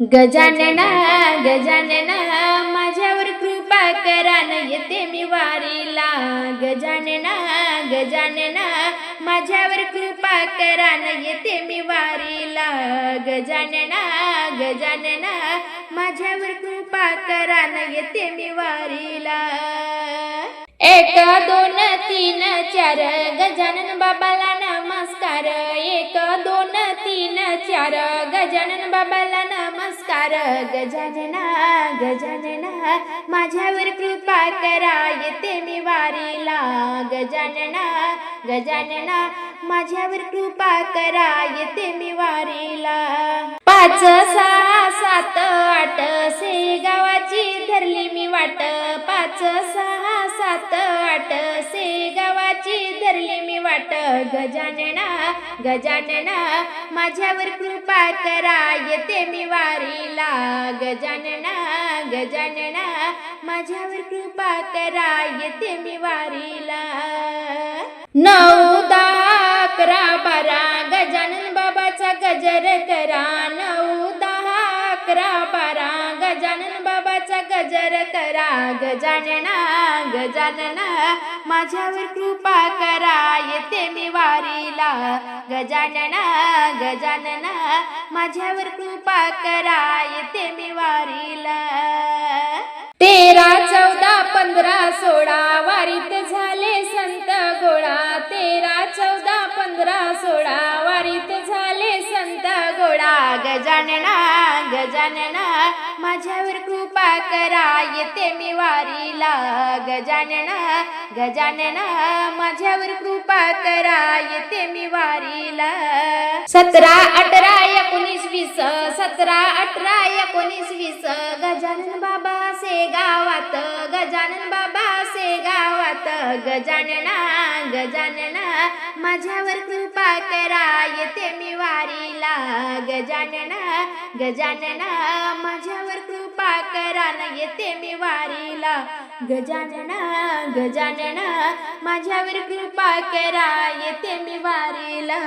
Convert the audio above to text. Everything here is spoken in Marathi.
गजानना गजानना माझ्यावर कृपा करा न येते मी वारीला. गजानना गजानना माझ्यावर कृपा करा न येते मी वारीला. गजानना गजानना माझ्यावर कृपा करा न येते मी वारीला. एक दोन तीन चार गजानन बाबाला नमस्कार. एक दोन तीन चार गजानन बाबाला नमस्कार गजानना गजानना. माझ्यावर कृपा करा येते मी वारीला. गजानना गजानना माझ्यावर कृपा करा येते मी वारीला. पाच सहा सात आठ से गावाची धरली मी वाट. पाच सहा सात आठ से गावाची धरली मी वाट. गजानना गजानना माझ्यावर कृपा करा येते मी वारीला गजानना गजानना माझ्यावर कृपा करा येते मी वारीला. नऊ दहा अकरा बारा गजानन बाबाचा गजर करा. नऊ दहा अकरा बारा गजानन बाबाचा गजर करा. गजानना गजानना माझ्यावर कृपा करा येते मी वारीला. गजानना गजानना माझ्यावर कृपा करा येते मी वारीला. तेरा चौदा पंधरा सोळा वारीत झाले संत गोळा. तेरा चौदा पंधरा सोळा वारीत झाले संत गोळा. गजानना गजानना माझ्यावर कृपा करा येते मी वारीला. गजानना गजानना माझ्यावर कृपा करा येते मी वारीला. सतरा अठरा वीस सतरा अठरा एकोणीस वीस. गजानन बाबा से गावात गजानन बाबा से गावात. गजानना गजानना माझ्यावर कृपा करा येते मी वारीला. गजानना गजानना माझ्यावर कृपा करा न येते मी वारीला. गजानना गजानना माझ्यावर कृपा करा येते मी वारीला.